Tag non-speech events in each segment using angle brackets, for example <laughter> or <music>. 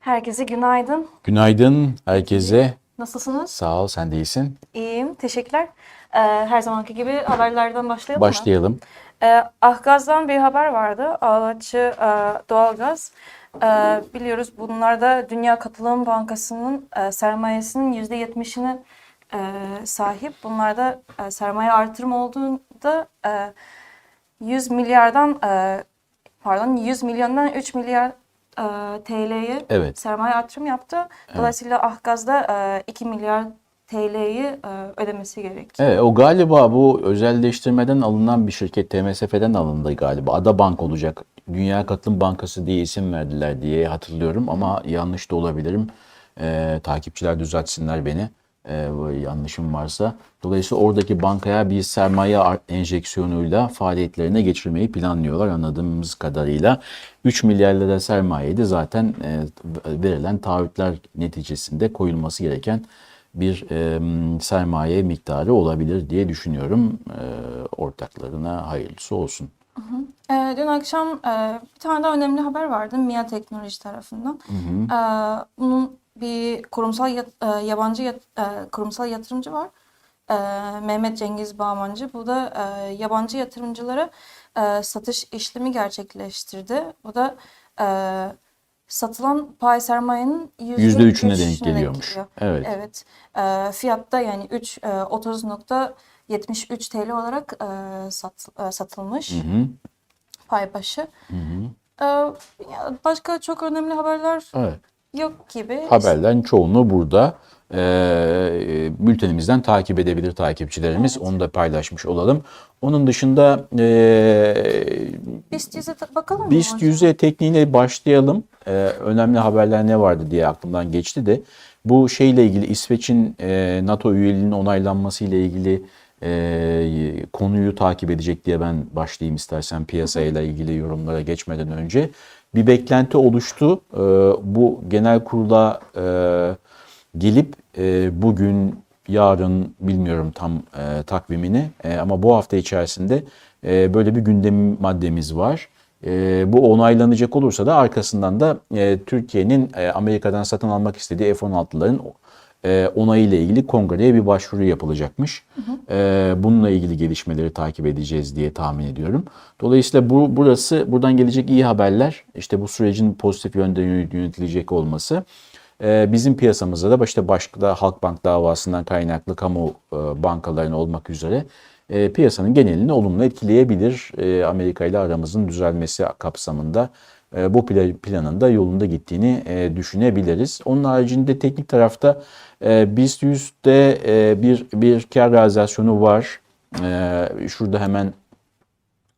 Herkese günaydın. Günaydın herkese. Nasılsınız? Sağ ol, sen de iyisin. İyiyim, teşekkürler. Ee, her zamanki gibi haberlerden başlayalım mı? Başlayalım. Ee, Ahgaz'dan bir haber vardı. Ağlaççı e, doğalgaz. Ee, biliyoruz bunlar da Dünya Katılım Bankası'nın e, sermayesinin %70'ine e, sahip. Bunlar da e, sermaye artırma olduğunda e, 100 milyardan e, pardon 100 milyondan 3 milyar e, TL'ye Evet. sermaye artırım yaptı. Dolayısıyla Ahgaz'da e, 2 milyar TL'yi e, ödemesi gerekiyor. Evet, o galiba bu özelleştirmeden alınan bir şirket TMSF'den alındı galiba. Ada Bank olacak. Dünya Katılım Bankası diye isim verdiler diye hatırlıyorum ama yanlış da olabilirim. Ee, takipçiler düzeltsinler beni. Bu yanlışım varsa. Dolayısıyla oradaki bankaya bir sermaye enjeksiyonuyla faaliyetlerine geçirmeyi planlıyorlar anladığımız kadarıyla. 3 milyar lira sermayeyi de zaten e, verilen taahhütler neticesinde koyulması gereken bir e, sermaye miktarı olabilir diye düşünüyorum. E, ortaklarına hayırlısı olsun. Ee, dün akşam e, bir tane daha önemli haber vardı MIA Teknoloji tarafından. Ee, bunun bir kurumsal yat- e, yabancı yat- e, kurumsal yatırımcı var. Ee, Mehmet Cengiz Bağmancı. Bu da e, yabancı yatırımcılara e, satış işlemi gerçekleştirdi. Bu da e, satılan pay sermayenin Yüzde üçüne denk geliyormuş. geliyor. Evet. Evet. E, fiyatta yani 3 e, 30.73 TL olarak e, sat, e, satılmış Hı hı. pay başı. E, ya başka çok önemli haberler Evet. Yok gibi. Haberlerin çoğunu burada e, bültenimizden takip edebilir takipçilerimiz. Onu da paylaşmış olalım. Onun dışında e, BIST 100'e ta- bakalım mı BIST hocam? 100'e tekniğine başlayalım. Ee, önemli haberler ne vardı diye aklımdan geçti de. Bu şeyle ilgili İsveç'in e, NATO üyeliğinin onaylanması ile ilgili e, konuyu takip edecek diye ben başlayayım istersen piyasayla ilgili yorumlara geçmeden önce. Bir beklenti oluştu. Ee, bu genel kurula e, gelip e, bugün, yarın bilmiyorum tam e, takvimini ama bu hafta içerisinde böyle bir gündem maddemiz var. Bu onaylanacak olursa da arkasından da Türkiye'nin Amerika'dan satın almak istediği F-16'ların e, onayı ile ilgili kongreye bir başvuru yapılacakmış. E, bununla ilgili gelişmeleri takip edeceğiz diye tahmin ediyorum. Dolayısıyla bu burası buradan gelecek iyi haberler. İşte bu sürecin pozitif yönde yönetilecek olması. Ee, Bizim piyasamızda da işte başka da Halkbank davasından kaynaklı kamu e, bankalarının olmak üzere e, piyasanın genelini olumlu etkileyebilir. E, Amerika ile aramızın düzelmesi kapsamında e, bu pla- planın da yolunda gittiğini e, düşünebiliriz. Onun haricinde teknik tarafta e, BIST 100'de e, bir bir kar realizasyonu var. E, Şurada hemen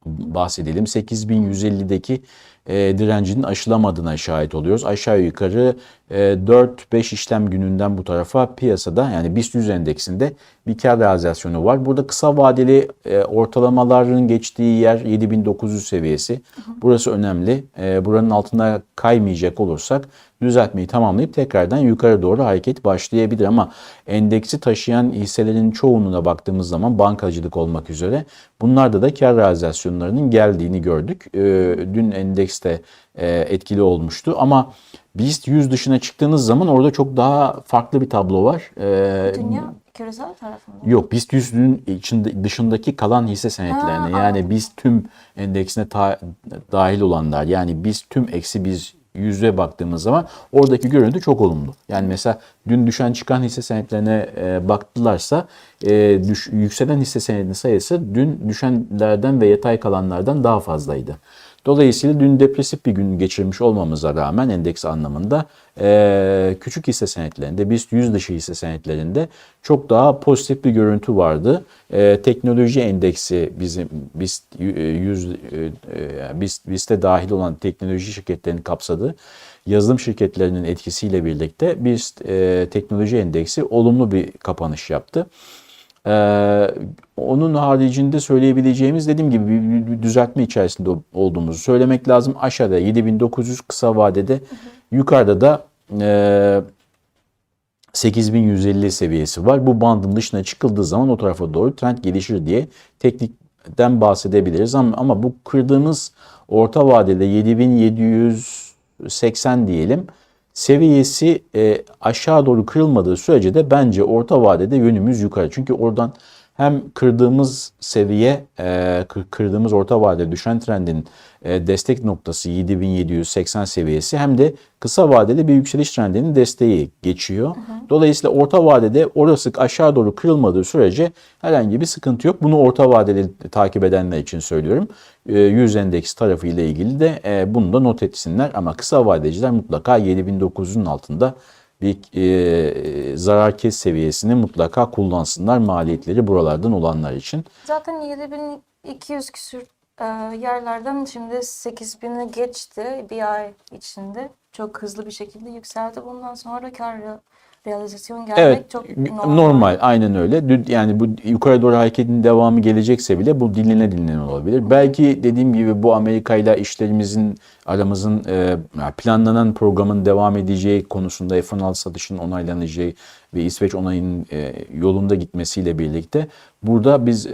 bahsedelim. 8150'deki e, direncinin aşılamadığına şahit oluyoruz. Aşağı yukarı e, 4-5 işlem gününden bu tarafa piyasada yani BIST 100 endeksinde bir kar realizasyonu var. Burada kısa vadeli e, ortalamaların geçtiği yer 7900 seviyesi. Burası önemli. E, buranın altına kaymayacak olursak düzeltmeyi tamamlayıp tekrardan yukarı doğru hareket başlayabilir ama endeksi taşıyan hisselerin çoğunluğuna baktığımız zaman bankacılık olmak üzere bunlarda da kar realizasyonlarının geldiğini gördük. E, dün endekste e, etkili olmuştu ama BIST 100 dışına çıktığınız zaman orada çok daha farklı bir tablo var. E, Dünya küresel tarafında. Yok BIST 100'ün içinde, dışındaki kalan hisse senetlerine Ha, yani BIST tüm endeksine ta- dahil olanlar yani BIST tüm eksi biz yüzde baktığımız zaman oradaki görüntü çok olumlu. Yani mesela dün düşen çıkan hisse senetlerine e, baktılarsa e, düş- yükselen hisse senedinin sayısı dün düşenlerden ve yatay kalanlardan daha fazlaydı. Dolayısıyla dün depresif bir gün geçirmiş olmamıza rağmen endeks anlamında e, küçük hisse senetlerinde, BIST 100 dışı hisse senetlerinde çok daha pozitif bir görüntü vardı. E, teknoloji endeksi bizim 100 e, e, BIST, BIST'e dahil olan teknoloji şirketlerinin kapsadığı yazılım şirketlerinin etkisiyle birlikte BIST e, teknoloji endeksi olumlu bir kapanış yaptı. Ee, onun haricinde söyleyebileceğimiz dediğim gibi bir, bir düzeltme içerisinde olduğumuzu söylemek lazım. Aşağıda 7900 kısa vadede, yukarıda da e, 8150 seviyesi var. Bu bandın dışına çıkıldığı zaman o tarafa doğru trend gelişir diye teknikten bahsedebiliriz. Ama, ama bu kırdığımız orta vadede 7780 diyelim seviyesi e, aşağı doğru kırılmadığı sürece de bence orta vadede yönümüz yukarı. Çünkü oradan hem kırdığımız seviye, e, kır- kırdığımız orta vadede düşen trendin e, destek noktası 7780 seviyesi hem de kısa vadede bir yükseliş trendinin desteği geçiyor. Dolayısıyla orta vadede orası aşağı doğru kırılmadığı sürece herhangi bir sıkıntı yok. Bunu orta vadeli takip edenler için söylüyorum. E, 100 endeks tarafı ile ilgili de e, bunu da not etsinler ama kısa vadeciler mutlaka 7900'ün altında bir e, zarar kes seviyesini mutlaka kullansınlar maliyetleri buralardan olanlar için. Zaten 7200 küsür e, yerlerden şimdi 8000'i geçti bir ay içinde. Çok hızlı bir şekilde yükseldi. Bundan sonra kar re- realizasyon gelmek Evet, çok normal. normal. aynen öyle. Yani bu yukarı doğru hareketin devamı gelecekse bile bu dinlene dinlene olabilir. Belki dediğim gibi bu Amerika ile işlerimizin aramızın e, planlanan programın devam edeceği konusunda F-16 satışının onaylanacağı ve İsveç onayının e, yolunda gitmesiyle birlikte burada biz e,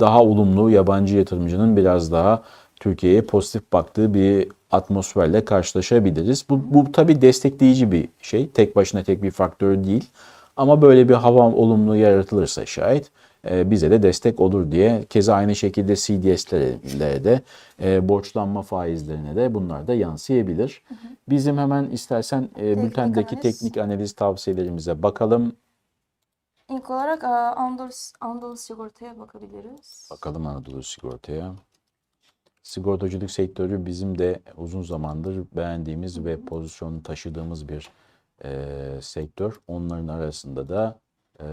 daha olumlu yabancı yatırımcının biraz daha Türkiye'ye pozitif baktığı bir atmosferle karşılaşabiliriz. Bu, bu tabii destekleyici bir şey. Tek başına tek bir faktör değil. Ama böyle bir hava olumlu yaratılırsa şayet e, bize de destek olur diye. Keza aynı şekilde CDS'lere de e, borçlanma faizlerine de bunlar da yansıyabilir. Bizim hemen istersen e, bültendeki analiz. teknik analiz tavsiyelerimize bakalım. İlk olarak e, Anadolu, Anadolu sigortaya bakabiliriz. Bakalım Anadolu Sigorta'ya. Sigortacılık sektörü bizim de uzun zamandır beğendiğimiz ve pozisyon taşıdığımız bir e, sektör. Onların arasında da e,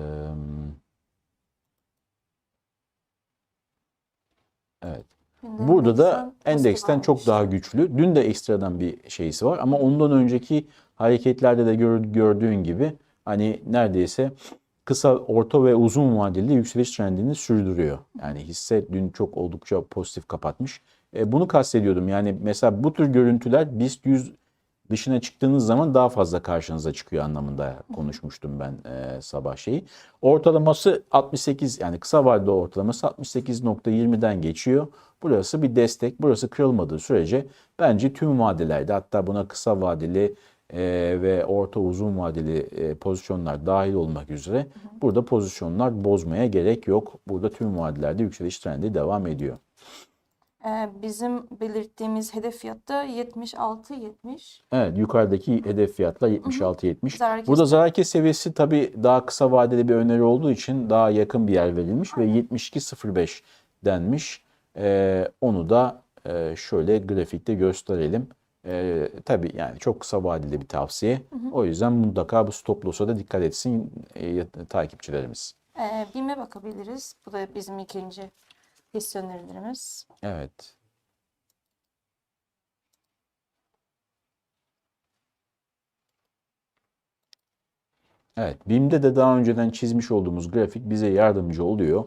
evet. Burada da endeksten çok daha güçlü. Dün de ekstradan bir şeysi var ama ondan önceki hareketlerde de gör- gördüğün gibi hani neredeyse kısa, orta ve uzun vadeli yükseliş trendini sürdürüyor. Yani hisse dün çok oldukça pozitif kapatmış. E, bunu kastediyordum. Yani mesela bu tür görüntüler BIST 100 dışına çıktığınız zaman daha fazla karşınıza çıkıyor anlamında konuşmuştum ben e, sabah şeyi. Ortalaması 68 yani kısa vadeli ortalaması 68.20'den geçiyor. Burası bir destek. Burası kırılmadığı sürece bence tüm vadelerde hatta buna kısa vadeli e, ve orta uzun vadeli e, pozisyonlar dahil olmak üzere burada pozisyonlar bozmaya gerek yok. Burada tüm vadelerde yükseliş trendi devam ediyor. E, bizim belirttiğimiz hedef fiyatta 76-70. Evet yukarıdaki hedef fiyatla 76-70. Zarar kes- Burada zarar kes seviyesi tabii daha kısa vadeli bir öneri olduğu için daha yakın bir yer verilmiş ve 72.05 denmiş. Ee, onu da e, şöyle grafikte gösterelim. Ee, tabii yani çok kısa vadeli bir tavsiye. O yüzden mutlaka bu stop loss'a da dikkat etsin e, takipçilerimiz. E, BİM'e bakabiliriz. Bu da bizim ikinci hisse önerilerimiz. Evet. Evet, BİM'de de daha önceden çizmiş olduğumuz grafik bize yardımcı oluyor.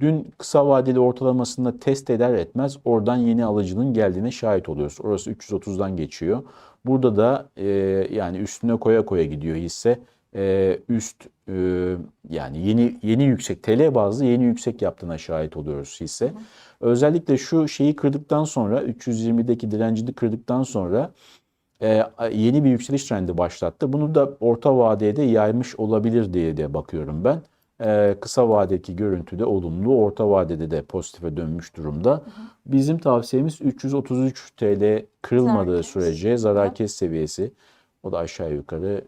Dün kısa vadeli ortalamasında test eder etmez oradan yeni alıcının geldiğine şahit oluyoruz. Orası 330'dan geçiyor. Burada da e, yani üstüne koya koya gidiyor hisse. E, üst e, yani yeni yeni yüksek TL bazlı yeni yüksek yaptığına şahit oluyoruz hisse. Özellikle şu şeyi kırdıktan sonra 320'deki direncini kırdıktan sonra e, yeni bir yükseliş trendi başlattı. Bunu da orta vadeye de yaymış olabilir diye de bakıyorum ben. E, kısa vadedeki görüntü de olumlu, orta vadede de pozitife dönmüş durumda. Bizim tavsiyemiz 333 TL kırılmadığı Zarar sürece zarar kes seviyesi. O da aşağı yukarı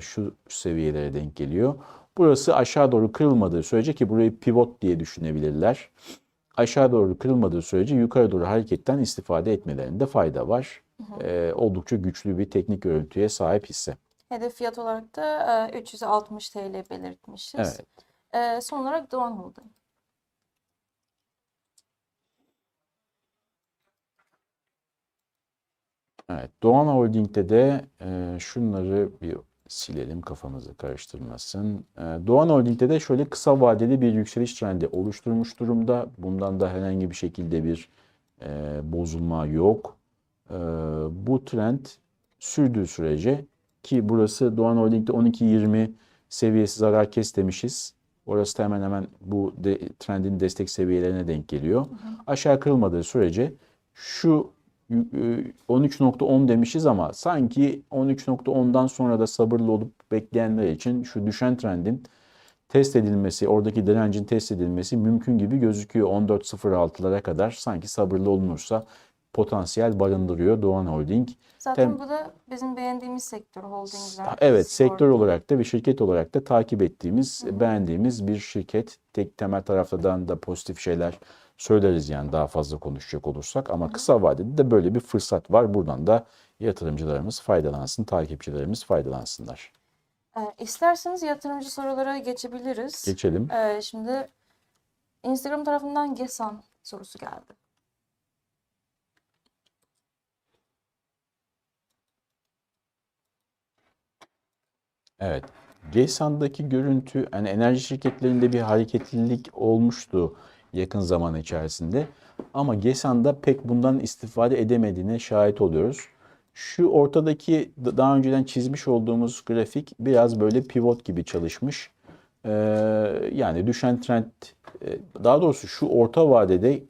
şu seviyelere denk geliyor. Burası aşağı doğru kırılmadığı sürece ki burayı pivot diye düşünebilirler. Aşağı doğru kırılmadığı sürece yukarı doğru hareketten istifade etmelerinde fayda var. E, oldukça güçlü bir teknik görüntüye sahip hisse. Hedef fiyat olarak da e, 360 TL belirtmişiz. Evet. E, son olarak Doğan Holding. Evet, Doğan Holding'de de e, şunları bir silelim kafamızı karıştırmasın. E, Doğan Holding'de de şöyle kısa vadeli bir yükseliş trendi oluşturmuş durumda. Bundan da herhangi bir şekilde bir e, bozulma yok. E, bu trend sürdüğü sürece ki burası Doğan Holding'de 12.20 seviyesi zarar kes demişiz. Orası da hemen hemen bu de, trendin destek seviyelerine denk geliyor. Aşağı kırılmadığı sürece şu 13.10 demişiz ama sanki 13.10'dan sonra da sabırlı olup bekleyenler için şu düşen trendin test edilmesi, oradaki direncin test edilmesi mümkün gibi gözüküyor. 14.06'lara kadar sanki sabırlı olunursa potansiyel barındırıyor Doğan Holding. Zaten Tem- bu da bizim beğendiğimiz sektör holdingler. Evet, sektör olarak da bir şirket olarak da takip ettiğimiz, beğendiğimiz bir şirket. Tek temel taraftan da pozitif şeyler söyleriz yani daha fazla konuşacak olursak ama kısa vadede de böyle bir fırsat var. Buradan da yatırımcılarımız faydalansın, takipçilerimiz faydalansınlar. Ee, isterseniz yatırımcı sorulara geçebiliriz. Geçelim. Ee, şimdi Instagram tarafından Gesan sorusu geldi. Evet. GESAN'daki görüntü, hani enerji şirketlerinde bir hareketlilik olmuştu yakın zaman içerisinde. Ama GESAN'da pek bundan istifade edemediğine şahit oluyoruz. Şu ortadaki da- daha önceden çizmiş olduğumuz grafik biraz böyle pivot gibi çalışmış. Ee, yani düşen trend, e, daha doğrusu şu orta vadede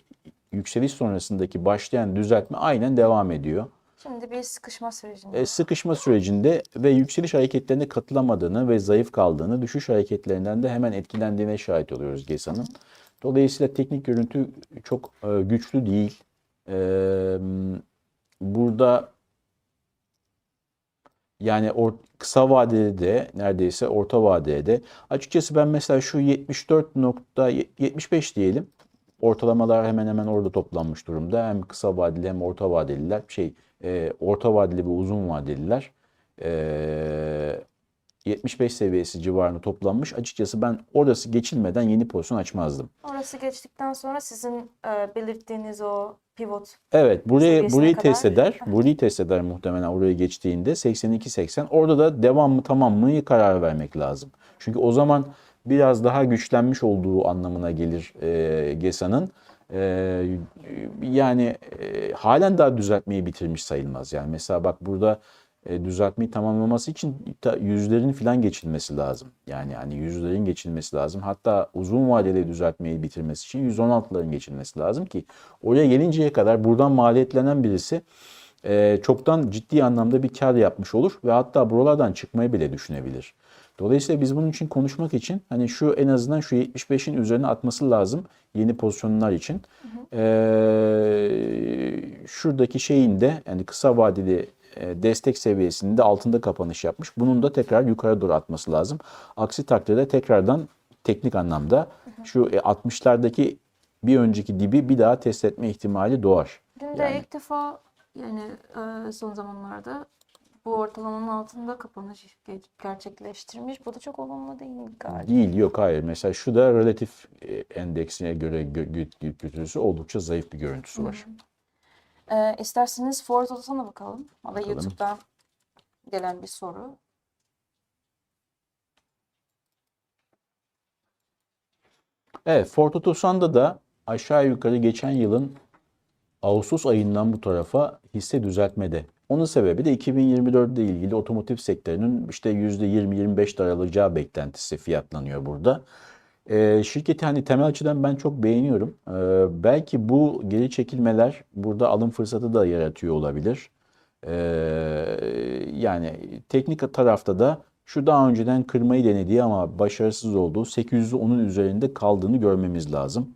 yükseliş sonrasındaki başlayan düzeltme aynen devam ediyor. Şimdi bir sıkışma sürecinde. E, sıkışma sürecinde ve yükseliş hareketlerine katılamadığını ve zayıf kaldığını, düşüş hareketlerinden de hemen etkilendiğine şahit oluyoruz GESA'nın. Dolayısıyla teknik görüntü çok e, güçlü değil. E, burada yani or- kısa vadede de neredeyse orta vadede de açıkçası ben mesela şu 74.75 diyelim ortalamalar hemen hemen orada toplanmış durumda. Hem kısa vadeli hem orta vadeliler şey e, orta vadeli ve uzun vadeliler e, 75 seviyesi civarında toplanmış. Açıkçası ben orası geçilmeden yeni pozisyon açmazdım. Orası geçtikten sonra sizin e, belirttiğiniz o pivot Evet, burayı burayı kadar- test eder. Burayı test eder muhtemelen oraya geçtiğinde 82-80. Orada da devam mı tamam mı karar vermek lazım. Çünkü o zaman biraz daha güçlenmiş olduğu anlamına gelir e, GESA'nın. E, yani e, halen daha düzeltmeyi bitirmiş sayılmaz. Yani mesela bak burada e, düzeltmeyi tamamlaması için ta- yüzlerin falan geçilmesi lazım. Yani hani yüzlerin geçilmesi lazım. Hatta uzun vadeli düzeltmeyi bitirmesi için 116'ların geçilmesi lazım ki oraya gelinceye kadar buradan maliyetlenen birisi e, çoktan ciddi anlamda bir kar yapmış olur ve hatta buralardan çıkmayı bile düşünebilir. Dolayısıyla biz bunun için konuşmak için hani şu en azından şu 75'in üzerine atması lazım yeni pozisyonlar için. Ee, şuradaki şeyin de yani kısa vadeli e, destek seviyesinde altında kapanış yapmış. Bunun da tekrar yukarı doğru atması lazım. Aksi takdirde tekrardan teknik anlamda şu e, 60'lardaki bir önceki dibi bir daha test etme ihtimali doğar. Dün de Yani- ilk defa yani e, son zamanlarda bu ortalamanın altında kapanış ge- gerçekleştirmiş. Bu da çok olumlu değil galiba? Değil yok hayır. Mesela şu da relatif e, endeksine göre gö- gö- götürüsü oldukça zayıf bir görüntüsü var. E, isterseniz Ford Otosan'a bakalım. O da Bakalım. YouTube'dan gelen bir soru. Evet, Ford Otosan'da da aşağı yukarı geçen yılın Ağustos ayından bu tarafa hisse düzeltmede. Onun sebebi de 2024 ile ilgili otomotiv sektörünün işte %20-25 daralacağı beklentisi fiyatlanıyor burada. Ee, şirketi hani temel açıdan ben çok beğeniyorum. Ee, belki bu geri çekilmeler burada alım fırsatı da yaratıyor olabilir. Ee, yani teknik tarafta da şu daha önceden kırmayı denediği ama başarısız olduğu 810'un üzerinde kaldığını görmemiz lazım.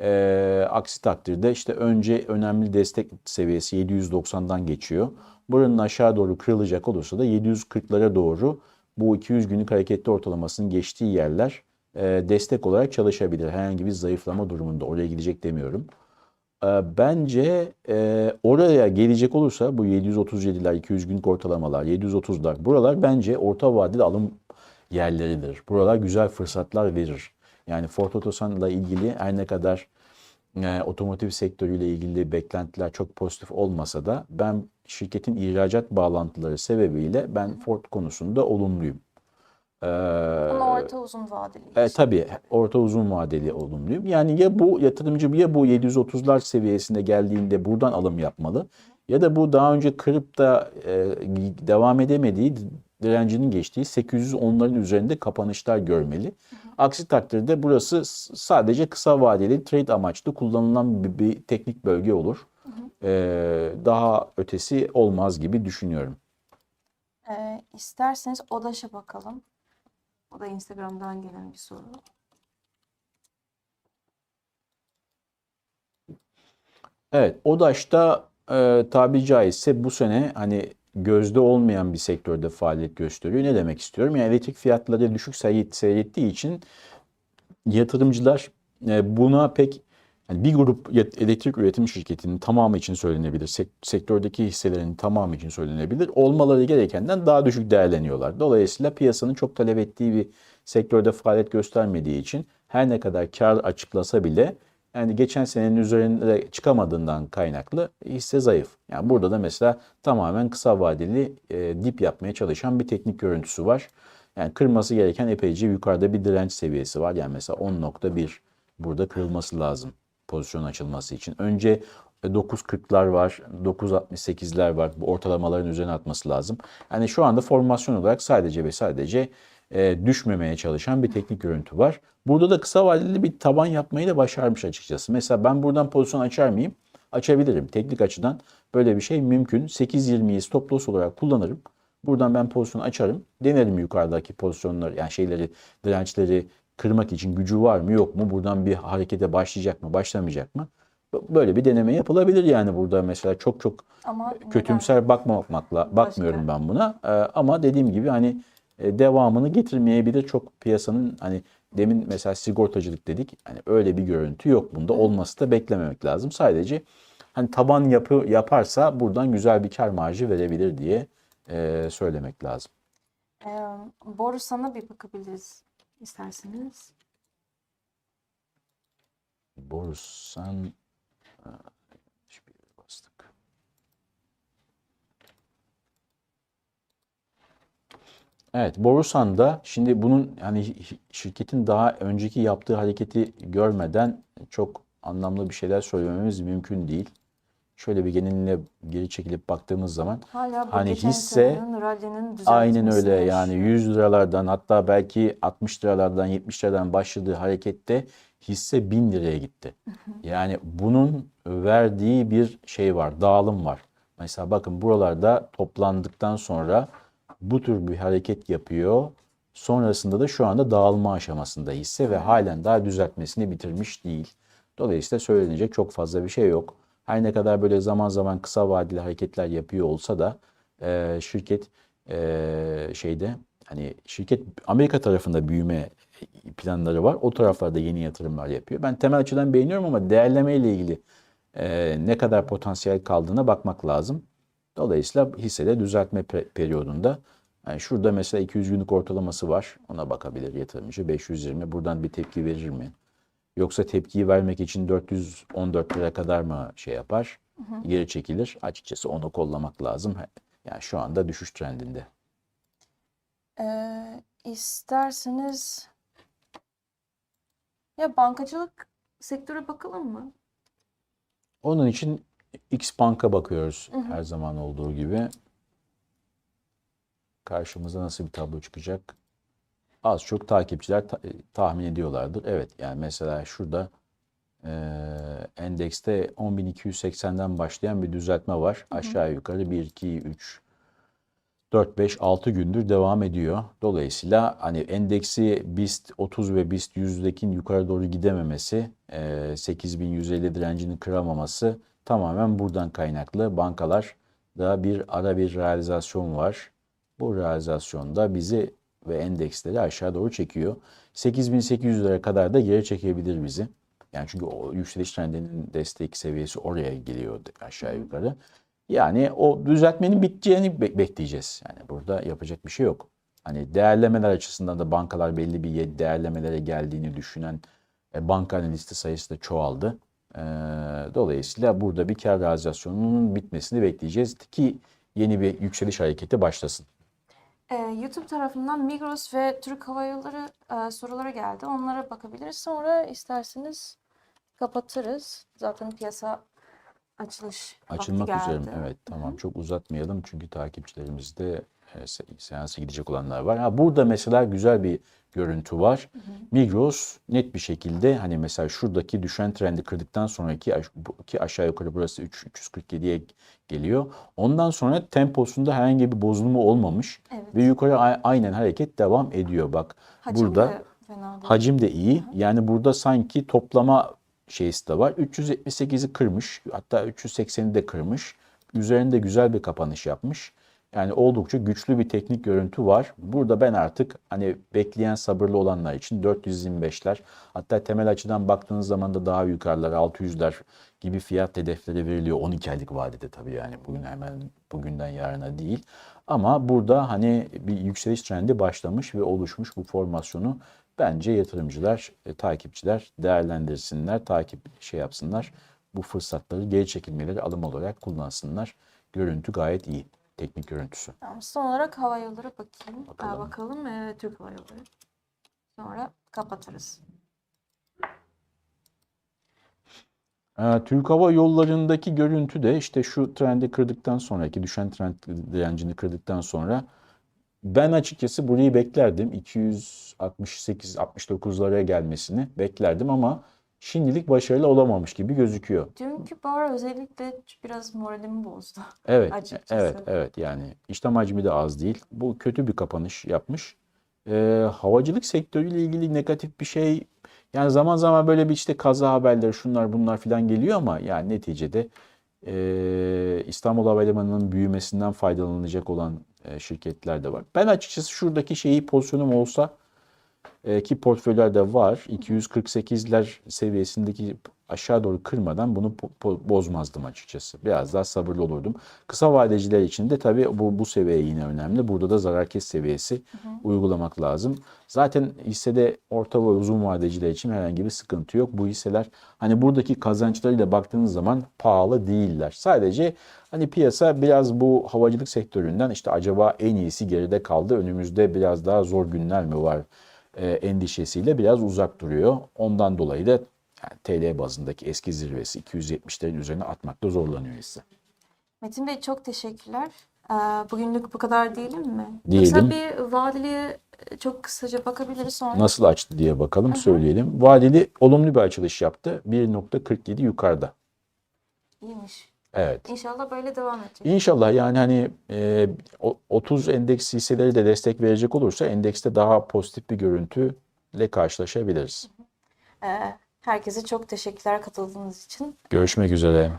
Ee, aksi takdirde işte önce önemli destek seviyesi 790'dan geçiyor. Buranın aşağı doğru kırılacak olursa da 740'lara doğru bu 200 günlük hareketli ortalamasının geçtiği yerler e, destek olarak çalışabilir. Herhangi bir zayıflama durumunda oraya gidecek demiyorum. E, Bence e, oraya gelecek olursa bu 737'ler, 200 günlük ortalamalar, 730'lar buralar bence orta vadeli alım yerleridir. Buralar güzel fırsatlar verir. Yani Ford Otosan'la ilgili her ne kadar e, otomotiv sektörüyle ilgili beklentiler çok pozitif olmasa da ben şirketin ihracat bağlantıları sebebiyle ben Ford konusunda olumluyum. Ee, Ama orta uzun vadeli. e, tabii orta uzun vadeli olumluyum. Yani ya bu yatırımcı ya bu 730'lar seviyesinde geldiğinde buradan alım yapmalı ya da bu daha önce kırıp da e, devam edemediği direncinin geçtiği 810'ların üzerinde kapanışlar görmeli. Aksi takdirde burası sadece kısa vadeli trade amaçlı kullanılan bir, bir teknik bölge olur. Ee, daha ötesi olmaz gibi düşünüyorum. Ee, isterseniz ODAŞ'a bakalım. O da Instagram'dan gelen bir soru. Evet, ODAŞ'ta e, tabiri caizse bu sene hani gözde olmayan bir sektörde faaliyet gösteriyor. Ne demek istiyorum? Yani elektrik fiyatları düşük seyret, seyrettiği için yatırımcılar e, buna pek yani bir grup elektrik üretim şirketinin tamamı için söylenebilir. sek- sektördeki hisselerin tamamı için söylenebilir. Olmaları gerekenden daha düşük değerleniyorlar. Dolayısıyla piyasanın çok talep ettiği bir sektörde faaliyet göstermediği için her ne kadar kar açıklasa bile yani geçen senenin üzerinde çıkamadığından kaynaklı hisse zayıf. Yani burada da mesela tamamen kısa vadeli e, dip yapmaya çalışan bir teknik görüntüsü var. Yani kırması gereken epeyce yukarıda bir direnç seviyesi var. Yani mesela 10.1 burada kırılması lazım pozisyon açılması için. Önce e, 9.40'lar var, 9.68'ler var. Bu ortalamaların üzerine atması lazım. Yani şu anda formasyon olarak sadece ve sadece e, düşmemeye çalışan bir teknik görüntü var. Burada da kısa vadeli bir taban yapmayı da başarmış açıkçası. Mesela ben buradan pozisyon açar mıyım? Açabilirim. Teknik açıdan böyle bir şey mümkün. 8.20'yi stop loss olarak kullanırım. Buradan ben pozisyon açarım. Denerim yukarıdaki pozisyonları yani şeyleri, dirençleri kırmak için gücü var mı yok mu? Buradan bir harekete başlayacak mı, başlamayacak mı? Böyle bir deneme yapılabilir yani burada mesela çok çok Ama neden? kötümser bakmamakla bakmıyorum ben buna. Ee, ama dediğim gibi hani devamını getirmeyebilir çok piyasanın hani demin mesela sigortacılık dedik. Hani öyle bir görüntü yok bunda. Olması da beklememek lazım. Sadece hani taban yapı yaparsa buradan güzel bir kar marjı verebilir diye e, söylemek lazım. Ee, Borusan'a bir bakabiliriz isterseniz. Borsan Evet, Borusan'da şimdi bunun yani şirketin daha önceki yaptığı hareketi görmeden çok anlamlı bir şeyler söylememiz mümkün değil. Şöyle bir geneline geri çekilip baktığımız zaman Hala Hani hisse- Aynen öyle yani yaşıyor. 100 liralardan hatta belki 60 liralardan 70 liradan başladığı harekette hisse 1000 liraya gitti. <laughs> Yani bunun verdiği bir şey var, dağılım var. Mesela bakın buralarda toplandıktan sonra bu tür bir hareket yapıyor. Sonrasında da şu anda dağılma aşamasında hisse ve halen daha düzeltmesini bitirmiş değil. Dolayısıyla söylenecek çok fazla bir şey yok. Her ne kadar böyle zaman zaman kısa vadeli hareketler yapıyor olsa da e, şirket e, şeyde hani şirket Amerika tarafında büyüme planları var. O taraflarda yeni yatırımlar yapıyor. Ben temel açıdan beğeniyorum ama değerleme ile ilgili e, ne kadar potansiyel kaldığına bakmak lazım. Dolayısıyla hissede düzeltme pe- periyodunda yani şurada mesela 200 günlük ortalaması var. Ona bakabilir yatırımcı. 520 buradan bir tepki verir mi? Yoksa tepkiyi vermek için 414 lira kadar mı şey yapar? Geri çekilir. Açıkçası onu kollamak lazım. Yani şu anda düşüş trendinde. Ee, isterseniz ya bankacılık sektöre bakalım mı? Onun için X Bank'a bakıyoruz her zaman olduğu gibi. Karşımıza nasıl bir tablo çıkacak? Az çok takipçiler ta- tahmin ediyorlardır. Evet yani mesela şurada eee, endekste 10.280'den başlayan bir düzeltme var. Aşağı yukarı 1, 2, 3, 4, 5, 6 gündür devam ediyor. Dolayısıyla hani endeksi BIST 30 ve BIST 100'dekin yukarı doğru gidememesi, eee, 8150 direncini kıramaması tamamen buradan kaynaklı. Bankalarda bir ara bir realizasyon var. Bu realizasyonda bizi ve endeksleri aşağı doğru çekiyor. 8800'lere kadar da geri çekebilir bizi. Yani çünkü o yükseliş trendinin destek seviyesi oraya geliyor aşağı yukarı. Yani o düzeltmenin biteceğini be- bekleyeceğiz. Yani burada yapacak bir şey yok. Hani değerlemeler açısından da bankalar belli bir değerlemelere geldiğini düşünen e, banka analisti sayısı da çoğaldı. E, dolayısıyla burada bir kar realizasyonunun bitmesini bekleyeceğiz ki yeni bir yükseliş hareketi başlasın. Ee, YouTube tarafından Migros ve Türk Hava Yolları e, soruları geldi. Onlara bakabiliriz. Sonra isterseniz kapatırız. Zaten piyasa açılış Açılmak üzere. Evet tamam çok uzatmayalım çünkü takipçilerimiz de seansa gidecek olanlar var. Ha, burada mesela güzel bir görüntü var. Migros net bir şekilde hani mesela şuradaki düşen trendi kırdıktan sonraki ki aşağı yukarı burası 3 347'ye geliyor. Ondan sonra temposunda herhangi bir bozulma olmamış Evet. ve yukarı aynen hareket devam ediyor. Bak Hacim burada de. Hacim de iyi. Yani burada sanki toplama şeysi de var. 378'i kırmış. Hatta 380'i de kırmış. Üzerinde güzel bir kapanış yapmış. Yani oldukça güçlü bir teknik görüntü var. Burada ben artık hani bekleyen sabırlı olanlar için 425'ler hatta temel açıdan baktığınız zaman da daha yukarılar 600'ler gibi fiyat hedefleri veriliyor. 12 aylık vadede tabii yani bugün hemen bugünden yarına değil. Ama burada hani bir yükseliş trendi başlamış ve oluşmuş bu formasyonu bence yatırımcılar, e, takipçiler değerlendirsinler, takip şey yapsınlar. Bu fırsatları geri çekilmeleri alım olarak kullansınlar. Görüntü gayet iyi. Teknik görüntüsü. Tamam, son olarak hava yolları bakayım. Bakalım. Aa, bakalım. Ee, Türk Hava Yolları. Sonra kapatırız. Ee, Türk Hava Yolları'ndaki görüntü de işte şu trendi kırdıktan sonraki düşen trend direncini kırdıktan sonra ben açıkçası burayı beklerdim. 268-69'lara gelmesini beklerdim ama şimdilik başarılı olamamış gibi gözüküyor. Dünkü bar özellikle biraz moralimi bozdu. Evet, <laughs> Açıkçası. evet, evet. Yani işlem hacmi de az değil. Bu kötü bir kapanış yapmış. Ee, havacılık sektörüyle ilgili negatif bir şey. Yani zaman zaman böyle bir işte kaza haberleri, şunlar bunlar filan geliyor ama yani neticede e, İstanbul Havalimanı'nın büyümesinden faydalanacak olan e, şirketler de var. Ben açıkçası şuradaki şeyi pozisyonum olsa e, ki portföylerde var. 248'ler seviyesindeki aşağı doğru kırmadan bunu bozmazdım açıkçası. Biraz daha sabırlı olurdum. Kısa vadeciler için de tabii bu, bu seviye yine önemli. Burada da zarar kes seviyesi uygulamak lazım. Zaten hissede orta ve uzun vadeciler için herhangi bir sıkıntı yok. Bu hisseler hani buradaki kazançlarıyla baktığınız zaman pahalı değiller. Sadece hani piyasa biraz bu havacılık sektöründen işte acaba en iyisi geride kaldı. Önümüzde biraz daha zor günler mi var? E, endişesiyle biraz uzak duruyor. Ondan dolayı da yani TL bazındaki eski zirvesi 270'lerin üzerine atmakta zorlanıyor hisse. Metin Bey çok teşekkürler. Ee, bugünlük bu kadar diyelim mi? Diyelim. Yoksa bir vadeliye çok kısaca bakabiliriz sonra. Nasıl açtı diye bakalım söyleyelim. Vadeli olumlu bir açılış yaptı. 1.47 yukarıda. İyiymiş. Evet. İnşallah böyle devam edecek. İnşallah yani hani e, o- 30 endeks hisseleri de destek verecek olursa endekste daha pozitif bir görüntüyle karşılaşabiliriz. Ee, herkese çok teşekkürler katıldığınız için. Görüşmek üzere.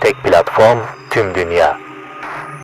Tek platform tüm dünya.